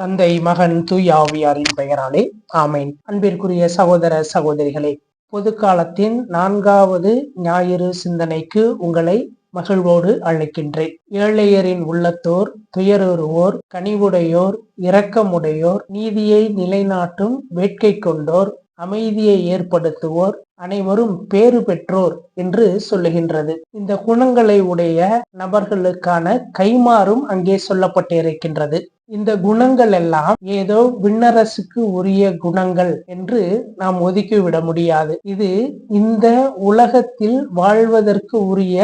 தந்தை மகன் தூயாவியாரின் பெயராலே ஆமேன். அன்பிற்குரிய சகோதர சகோதரிகளே பொது காலத்தின் நான்காவது ஞாயிறு சிந்தனைக்கு உங்களை மகிழ்வோடு அழைக்கின்றேன். ஏழையரின் உள்ளத்தோர் துயருவோர் கனிவுடையோர் இரக்கமுடையோர் நீதியை நிலைநாட்டும் வேட்கை கொண்டோர் அமைதியை ஏற்படுத்துவோர் அனைவரும் பேறு பெற்றோர் என்று சொல்லுகின்றது. இந்த குணங்களை உடைய நபர்களுக்கான கைமாறும் அங்கே சொல்லப்பட்டிருக்கின்றது. இந்த குணங்கள் எல்லாம் ஏதோ விண்ணரசுக்கு உரிய குணங்கள் என்று நாம் ஒதுக்கிவிட முடியாது. இது இந்த உலகத்தில் வாழ்வதற்கு உரிய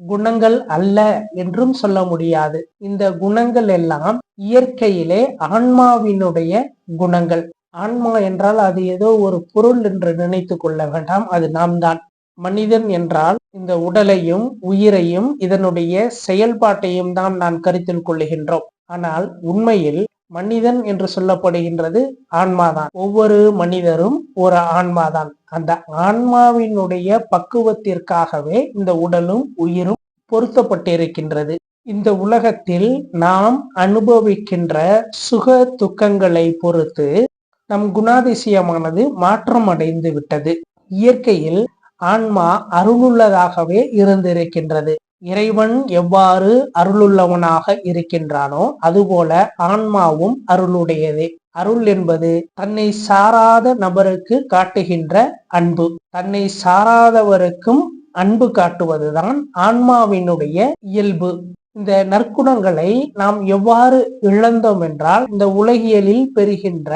குணங்கள் அல்ல என்றும் சொல்ல முடியாது. இந்த குணங்கள் எல்லாம் இயற்கையிலே ஆன்மாவினுடைய குணங்கள். ஆன்மா என்றால் அது ஏதோ ஒரு பொருள் என்று நினைத்து கொள்ள வேண்டாம் அது நாம் தான். மனிதன் என்றால் இந்த உடலையும் உயிரையும் இதனுடைய செயல்பாட்டையும் தான் நான் கருத்தில் கொள்ளுகின்றோம். ஆனால் உண்மையில் மனிதன் என்று சொல்லப்படுகின்றது ஆன்மாதான். ஒவ்வொரு மனிதரும் ஒரு ஆன்மாதான். அந்த ஆன்மாவினுடைய பக்குவத்திற்காகவே இந்த உடலும் உயிரும் பொருத்தப்பட்டிருக்கின்றது. இந்த உலகத்தில் நாம் அனுபவிக்கின்ற சுக துக்கங்களை பொறுத்து நம் குணாதிசயமானது மாற்றம் அடைந்து விட்டது இயற்கையில் ஆன்மா அருளுள்ளதாகவே இருந்திருக்கின்றது. இறைவன் எவ்வாறு அருளுள்ளவனாக இருக்கின்றானோ அதுபோல ஆன்மாவும் அருளுடையதே. அருள் என்பது தன்னை சாராத நபருக்கு காட்டுகின்ற அன்பு. தன்னை சாராதவருக்கும் அன்பு காட்டுவதுதான் ஆன்மாவினுடைய இயல்பு. இந்த நற்குணங்களை நாம் எவ்வாறு இழந்தோம் என்றால் இந்த உலகியலில் பெறுகின்ற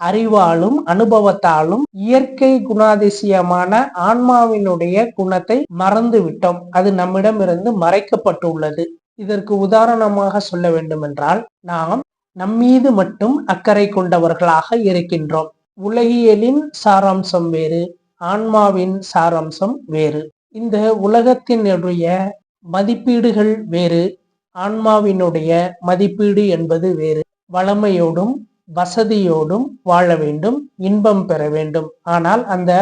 அறிவாலும் அனுபவத்தாலும் இயற்கை குணாதிசயமான ஆன்மாவினுடைய குணத்தை மறந்து விட்டோம் அது நம்மிடமிருந்து மறைக்கப்பட்டுள்ளது. இதற்கு உதாரணமாக சொல்ல வேண்டுமென்றால் நாம் நம்மீது மட்டும் அக்கறை கொண்டவர்களாக இருக்கின்றோம். உலகியலின் சாராம்சம் வேறு ஆன்மாவின் சாராம்சம் வேறு. இந்த உலகத்தினுடைய மதிப்பீடுகள் வேறு ஆன்மாவினுடைய மதிப்பீடு என்பது வேறு. வளமையோடும் வசதியோடும் வாழ வேண்டும் இன்பம் பெற வேண்டும். ஆனால் அந்த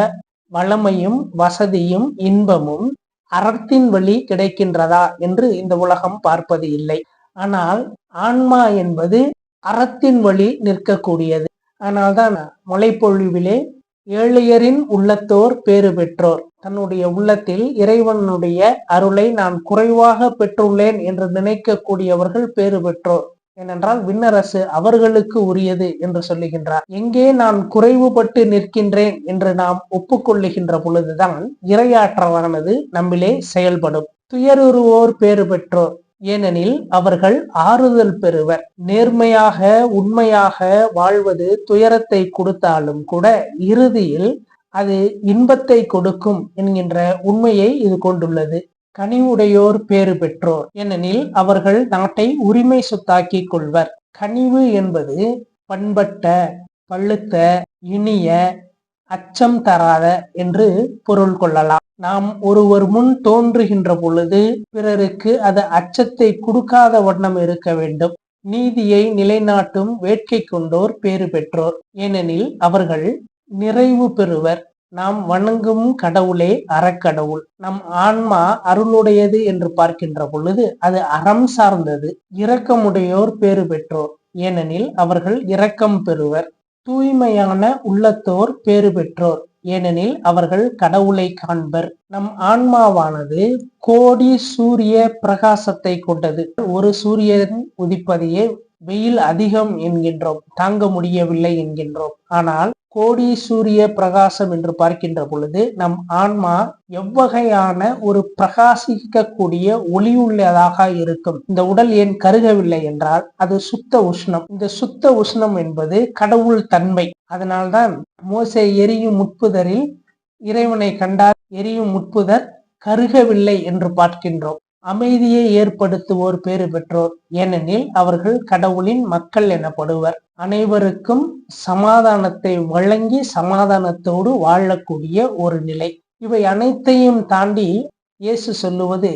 வளமையும் வசதியும் இன்பமும் அறத்தின் வழி கிடைக்கின்றதா என்று இந்த உலகம் பார்ப்பது இல்லை. ஆனால் ஆன்மா என்பது அறத்தின் வழி நிற்கக்கூடியது. ஆனால்தான் மலைப்பொழிவிலே ஏழையரின் உள்ளத்தோர் பேறு பெற்றோர். தன்னுடைய உள்ளத்தில் இறைவனுடைய அருளை நான் குறைவாக பெற்றுள்ளேன் என்று நினைக்கக்கூடியவர்கள் பேறு பெற்றோர். ஏனென்றால் விண்ணரசு அவர்களுக்கு உரியது என்று சொல்லுகின்றார். எங்கே நான் குறைவுபட்டு நிற்கின்றேன் என்று நாம் ஒப்புக்கொள்ளுகின்ற பொழுதுதான் இரையாற்றலானது நம்மிலே செயல்படும். துயருருவோர் பேறு பெற்றோர் ஏனெனில் அவர்கள் ஆறுதல் பெறுவர். நேர்மையாக உண்மையாக வாழ்வது துயரத்தை கொடுத்தாலும் கூட இறுதியில் அது இன்பத்தை கொடுக்கும் என்கின்ற உண்மையை இது கொண்டுள்ளது. கனிவுடையோர் பேறு பெற்றோர். ஏனெனில் அவர்கள் நாட்டை உரிமை சொத்தாக்கிக் கொள்வர். கனிவு என்பது பண்பட்ட பழுத்த இனிய அச்சம் தராத என்று பொருள் கொள்ளலாம். நாம் ஒருவர் முன் தோன்றுகின்ற பொழுது பிறருக்கு அது அச்சத்தை கொடுக்காத வண்ணம் இருக்க வேண்டும். நீதியை நிலைநாட்டும் வேட்கை கொண்டோர் பேறு பெற்றோர். ஏனெனில் அவர்கள் நிறைவு பெறுவர். நாம் வணங்கும் கடவுளே அறக்கடவுள். நம் ஆன்மா அருளுடையது என்று பார்க்கின்ற பொழுது அது அறம் சார்ந்தது. இரக்கமுடையோர் பேறு பெற்றோர். ஏனெனில் அவர்கள் இரக்கம் பெறுவர். தூய்மையான உள்ளத்தோர் பேறு பெற்றோர். ஏனெனில் அவர்கள் கடவுளை காண்பர். நம் ஆன்மாவானது கோடி சூரிய பிரகாசத்தை கொண்டது. ஒரு சூரியன் உதிப்பதையே வெயில் அதிகம் என்கின்றோம். தாங்க முடியவில்லை என்கின்றோம். ஆனால் கோடி சூரிய பிரகாசம் என்று பார்க்கின்ற பொழுது நம் ஆன்மா எவ்வகையான ஒரு பிரகாசிக்கக்கூடிய ஒளி உள்ளதாக இருக்கும். இந்த உடல் ஏன் கருகவில்லை என்றால் அது சுத்த உஷ்ணம். இந்த சுத்த உஷ்ணம் என்பது கடவுள் தன்மை. அதனால்தான் மோசை எரியும் முட்புதரில் இறைவனை கண்டால் எரியும் முட்புதர் கருகவில்லை என்று பார்க்கின்றோம். அமைதியை ஏற்படுத்துவோர் பேறு பெற்றோர். ஏனெனில் அவர்கள் கடவுளின் மக்கள் எனப்படுவர். அனைவருக்கும் சமாதானத்தை வழங்கி சமாதானத்தோடு வாழக்கூடிய ஒரு நிலை. இவை அனைத்தையும் தாண்டி இயேசு சொல்லுவது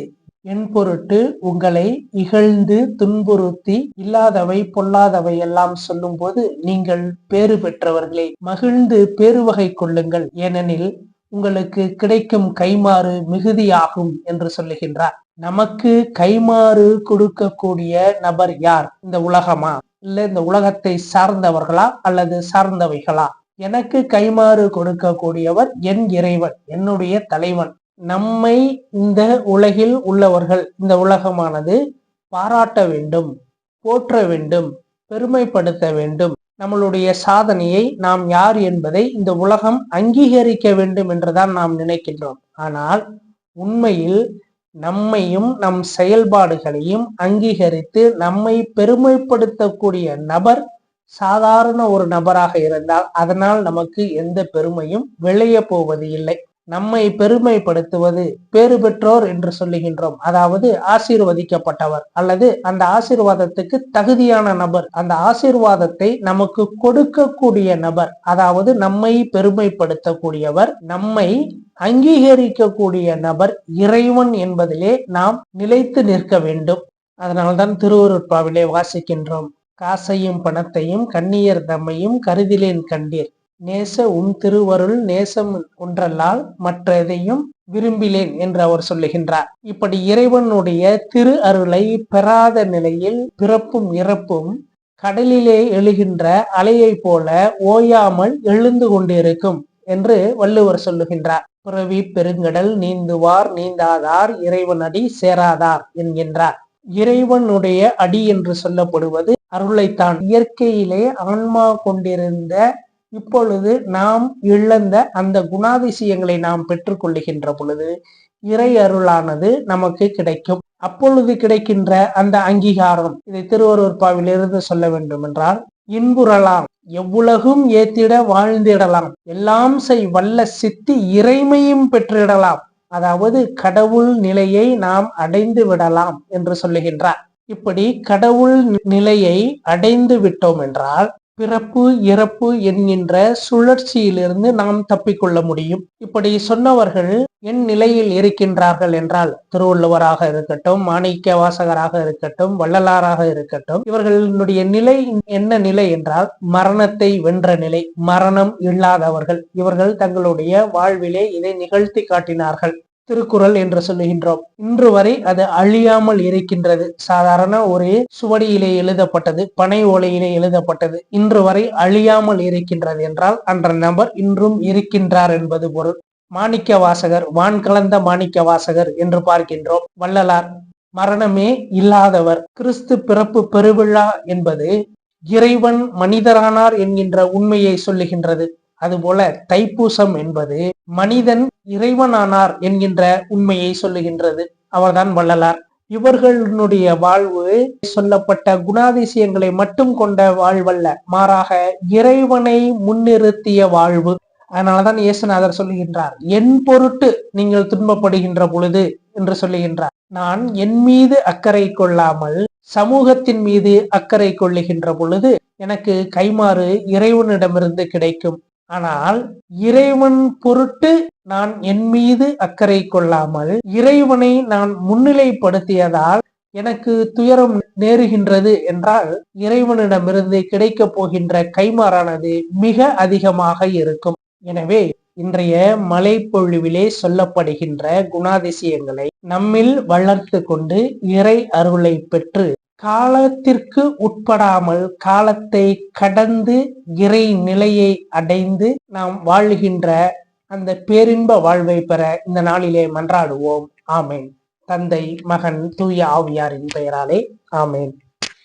என் பொருட்டு உங்களை இகழ்ந்து துன்புறுத்தி இல்லாதவை பொல்லாதவை எல்லாம் சொல்லும் போது நீங்கள் பேறு பெற்றவர்களே. மகிழ்ந்து பேருவகை கொள்ளுங்கள். ஏனெனில் உங்களுக்கு கிடைக்கும் கைமாறு மிகுதியாகும் என்று சொல்லுகின்றார். நமக்கு கைமாறு கொடுக்கக்கூடிய நபர் யார்? இந்த உலகமா? இல்ல இந்த உலகத்தை சார்ந்தவர்களா? அல்லது சார்ந்தவைகளா? எனக்கு கைமாறு கொடுக்கக்கூடியவர் என் இறைவன் என்னுடைய தலைவன். நம்மை இந்த உலகில் உள்ளவர்கள் இந்த உலகமானது பாராட்ட வேண்டும் போற்ற வேண்டும் பெருமைப்படுத்த வேண்டும். நம்மளுடைய சாதனையை நாம் யார் என்பதை இந்த உலகம் அங்கீகரிக்க வேண்டும் என்றுதான் நாம் நினைக்கின்றோம். ஆனால் உண்மையில் நம்மையும் நம் செயல்பாடுகளையும் அங்கீகரித்து நம்மை பெருமைப்படுத்தக்கூடிய நபர் சாதாரண ஒரு நபராக இருந்தால் அதனால் நமக்கு எந்த பெருமையும் விளைய போவது இல்லை நம்மை பெருமைப்படுத்துவது பேறு பெற்றோர் என்று சொல்லுகின்றோம். அதாவது ஆசீர்வதிக்கப்பட்டவர். அல்லது அந்த ஆசீர்வாதத்துக்கு தகுதியான நபர். அந்த ஆசீர்வாதத்தை நமக்கு கொடுக்கக்கூடிய நபர். அதாவது நம்மை பெருமைப்படுத்தக்கூடியவர் நம்மை அங்கீகரிக்கக்கூடிய நபர் இறைவன் என்பதிலே நாம் நிலைத்து நிற்க வேண்டும். அதனால்தான் திருவருட்பாவிலே வாசிக்கின்றோம். காசையும் பணத்தையும் கண்ணியர் தம்மையும் கருதிலேன் கண்டீர். நேச உன் திருவருள் நேசம் ஒன்றல்லால் மற்றதையும் விரும்பிலேன் என்று அவர் சொல்லுகின்றார். இப்படி இறைவனுடைய திரு அருளை பெறாத நிலையில் பிறப்பும் இறப்பும் கடலிலே எழுகின்ற அலையை போல ஓயாமல் எழுந்து கொண்டிருக்கும் என்று வள்ளுவர் சொல்லுகின்றார். பிறவி பெருங்கடல் நீந்துவார் நீந்தாதார் இறைவன் அடி சேராதார் என்கின்றார். இறைவனுடைய அடி என்று சொல்லப்படுவது அருளைத்தான் இயற்கையிலே ஆன்மா கொண்டிருந்த இப்பொழுது நாம் இழந்த அந்த குணாதிசயங்களை நாம் பெற்றுக்கொள்ளுகின்ற பொழுது இறை அருளானது நமக்கு கிடைக்கும். அப்பொழுது கிடைக்கின்ற அந்த அங்கீகாரம் இதை திருவருவர் பாவிலிருந்து சொல்ல வேண்டும் என்றால் இன்புறலாம் எவ்வுலகும் ஏத்திட வாழ்ந்திடலாம் எல்லாம் செய் வல்ல சித்தி இறைமையும் பெற்றிடலாம் அதாவது கடவுள் நிலையை நாம் அடைந்து விடலாம் என்று சொல்லுகின்றார். இப்படி கடவுள் நிலையை அடைந்து விட்டோம் என்றால் பிறப்பு இறப்பு என்கின்ற சுழற்சியிலிருந்து நாம் தப்பிக்கொள்ள முடியும். இப்படி சொன்னவர்கள் என் நிலையில் இருக்கின்றார்கள் என்றால் திருவள்ளுவராக இருக்கட்டும் மாணிக்க வாசகராக இருக்கட்டும் வள்ளலாராக இருக்கட்டும் இவர்களுடைய நிலை என்ன நிலை என்றால் மரணத்தை வென்ற நிலை மரணம் இல்லாதவர்கள். இவர்கள் தங்களுடைய வாழ்விலே இதை நிகழ்த்தி காட்டினார்கள். திருக்குறள் என்று சொல்லுகின்றோம். இன்று வரை அது அழியாமல் இருக்கின்றது. சாதாரண ஒரு சுவடியிலே எழுதப்பட்டது பனை ஓலையிலே எழுதப்பட்டது. இன்று வரை அழியாமல் இருக்கின்றது என்றால் அந்த நபர் இன்றும் இருக்கின்றார் என்பது பொருள். மாணிக்க வாசகர் வான் கலந்த மாணிக்க வாசகர் என்று பார்க்கின்றோம். வள்ளலார் மரணமே இல்லாதவர். கிறிஸ்து பிறப்பு பெருவிழா என்பது இறைவன் மனிதரானார் என்கின்ற உண்மையை சொல்லுகின்றது. அதுபோல தைப்பூசம் என்பது மனிதன் இறைவனானார் என்கின்ற உண்மையை சொல்லுகின்றது. அவர்தான் வள்ளலார். இவர்களுடைய வாழ்வு சொல்லப்பட்ட குணாதிசயங்களை மட்டும் கொண்ட வாழ்வல்ல மாறாக இறைவனை முன்னிறுத்திய வாழ்வு. அதனாலதான் இயேசுநாதர் சொல்லுகின்றார் என் பொருட்டு நீங்கள் துன்பப்படுகின்ற பொழுது என்று சொல்லுகின்றார். நான் என் மீது அக்கறை கொள்ளாமல் சமூகத்தின் மீது அக்கறை கொள்ளுகின்ற பொழுது எனக்கு கைமாறு இறைவனிடமிருந்து கிடைக்கும். ஆனால் இறைவன் பொருட்டு நான் என் மீது அக்கறை கொள்ளாமல் இறைவனை நான் முன்னிலைப்படுத்தியதால் எனக்கு துயரம் நேருகின்றது என்றால் இறைவனிடமிருந்து கிடைக்கப் போகின்ற கைமாறானது மிக அதிகமாக இருக்கும். எனவே இன்றைய மலைப்பொழிவிலே சொல்லப்படுகின்ற குணாதிசயங்களை நம்மில் வளர்த்து கொண்டு இறை அருளை பெற்று காலத்திற்கு உட்படாமல் காலத்தை கடந்து இறை நிலையை அடைந்து நாம் வாழுகின்ற அந்த பேரின்ப வாழ்வை பெற இந்த நாளிலே மன்றாடுவோம். ஆமேன். தந்தை மகன் தூய ஆவியாரின் பெயராலே ஆமேன்.